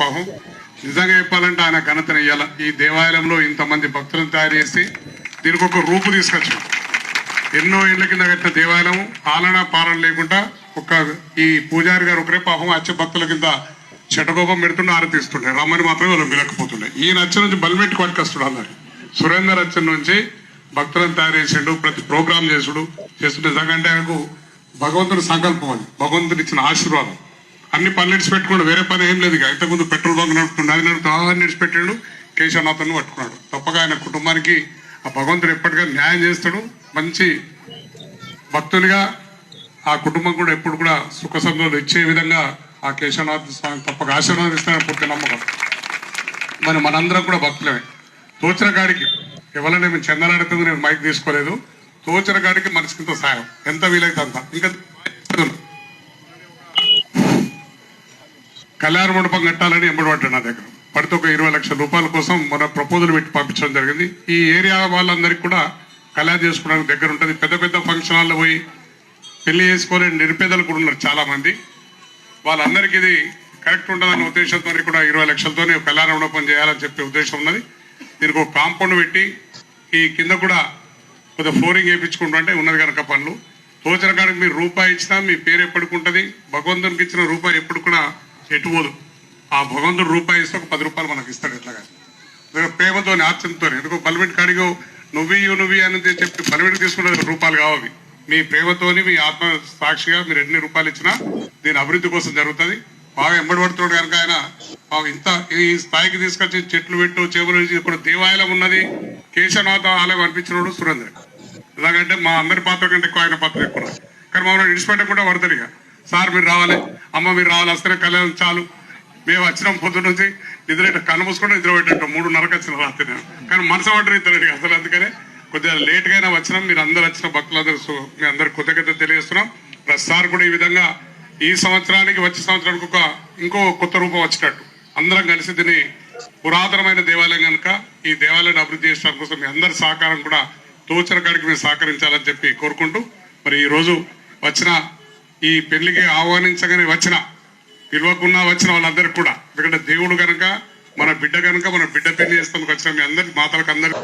పాపం నిజంగా చెప్పాలంటే ఆయన ఘనతను ఇవ్వాల ఈ దేవాలయంలో ఇంతమంది భక్తులను తయారు చేసి దీనికి ఒక రూపు తీసుకొచ్చాం ఎన్నో ఏళ్ళ కింద కట్టిన దేవాలయం పాలన పాలన లేకుండా ఒక ఈ పూజారి గారు ఒకరే పాపం అచ్చ భక్తుల కింద చెటకోపం పెడుతుండే ఆరతిస్తుండే రమ్మని మాత్రమే వాళ్ళు విలకపోతుండే ఈయన అచ్చ నుంచి బలిమెట్టి పట్టుకొస్తుడు అందరు సురేందర్ అచ్చ నుంచి భక్తులను తయారు చేసిండు ప్రతి ప్రోగ్రామ్ చేసుడు చేస్తుంటే నిజంగా అంటే ఆయనకు భగవంతుడి సంకల్పం అది. భగవంతుడు ఇచ్చిన ఆశీర్వాదం. అన్ని పనులు ఇడిచిపెట్టుకోండి వేరే పని ఏం లేదు ఇక. ఇంతకుముందు పెట్రోల్ బంక్ నడుపుతుండే అది నడుపుతూ అన్ని ఇడిచిపెట్టాడు కేశవనాథన్ పట్టుకున్నాడు. తప్పగా ఆయన కుటుంబానికి ఆ భగవంతుడు ఎప్పటికైనా న్యాయం చేస్తాడు. మంచి భక్తునిగా ఆ కుటుంబం కూడా ఎప్పుడు కూడా సుఖ సంతోషాలు ఇచ్చే విధంగా ఆ కేశవనాథ్ స్వామి తప్పక ఆశీర్వాదిస్తానని పూర్తి నమ్మకం. మరి మనందరం కూడా భక్తులమే. తోచిన కాడికి ఎవరైనా మేము చందనాడుతుంది నేను మైక్ తీసుకోలేదు. తోచిన కాడికి మనసుకింత సాయం. ఎంత వీలైతే అంత. ఇంకా కళ్యాణ మండపం కట్టాలని ఎంబడబడ్డాడు నా దగ్గర. పడితే ఒక ఇరవై లక్షల రూపాయల కోసం మన ప్రపోజల్ పెట్టి పంపించడం జరిగింది. ఈ ఏరియా వాళ్ళందరికీ కూడా కళ్యాణం చేసుకోవడానికి దగ్గర ఉంటుంది. పెద్ద పెద్ద ఫంక్షన్ హాల్లో పోయి పెళ్ళి చేసుకోలేని నిరుపేదలు కూడా ఉన్నారు చాలామంది. వాళ్ళందరికీ ఇది కరెక్ట్ ఉంటుందన్న ఉద్దేశంతో కూడా ఇరవై లక్షలతోనే కళ్యాణ మండపం చేయాలని చెప్పే ఉద్దేశం ఉన్నది. దీనికి ఒక కాంపౌండ్ పెట్టి ఈ కింద కూడా కొద్దిగా ఫ్లోరింగ్ వేయించుకుంటుంటే ఉన్నది కనుక పనులు. తోచిన కాడికి మీరు రూపాయి ఇచ్చినా మీ పేరు ఎప్పటికి ఉంటుంది? భగవంతునికి ఇచ్చిన రూపాయి ఎప్పుడు కూడా ఎటుపోదు ఆ భగవంతుడు రూపాయి ఇస్తే ఒక పది రూపాయలు మనకు ఇస్తాడు ఎట్లాగా ప్రేమతో ఆత్యంతో ఎందుకో బలమిటి కాడిగో ఇవి నువ్వు అని చెప్పి బలమిటి తీసుకున్నది రూపాయలు కావాలి మీ ప్రేమతోని మీ ఆత్మ సాక్షిగా మీరు ఎన్ని రూపాయలు ఇచ్చినా దీని అభివృద్ధి కోసం జరుగుతుంది. బాగా ఎంబడి పడుతున్నాడు కనుక ఆయన. ఇంత ఈ స్థాయికి తీసుకొచ్చి చెట్లు పెట్టు చేపలు ఇప్పుడు దేవాలయం ఉన్నది. కేశవనాథ ఆలయం అనిపించినోడు సురేంద్ర. ఎలాగంటే మా అందరి పాత్ర కంటే ఎక్కువ ఆయన పాత్ర ఎక్కువ కానీ మమ్మల్ని విడిచిపెట్టకుండా పడతారు ఇక సార్ మీరు రావాలి అమ్మ మీరు రావాలి వస్తేనే కళ్యాణం చాలు. మేము వచ్చినాం పొద్దు నుంచి నిద్ర ఇట్లా నిద్ర పెట్టాం మూడున్నరకు వచ్చిన రాత్రి నేను. కానీ మనసు పడ్డ ఇద్దరు అసలు అందుకనే కొద్దిగా లేట్గా అయినా వచ్చినాం. మీరు అందరు వచ్చిన భక్తులందరూ మీ అందరు కృతజ్ఞత తెలియజేస్తున్నాం. ప్లస్ సార్ కూడా ఈ విధంగా ఈ సంవత్సరానికి వచ్చే సంవత్సరానికి ఒక ఇంకో కొత్త రూపం వచ్చినట్టు. అందరం కలిసి దీన్ని పురాతనమైన దేవాలయం కనుక ఈ దేవాలయాన్ని అభివృద్ధి చేయడం కోసం మీ అందరి సహకారం కూడా తోచిన కాడికి మేము సహకరించాలని చెప్పి కోరుకుంటూ మరి ఈరోజు వచ్చిన ఈ పెళ్ళికి ఆహ్వానించగానే వచ్చిన పిలవకుండా వచ్చిన వాళ్ళందరికీ కూడా. ఎందుకంటే దేవుడు కనుక మన బిడ్డ కనుక మన బిడ్డ పెళ్ళి చేస్తానికి వచ్చిన మీ అందరి మాతలకు అందరికి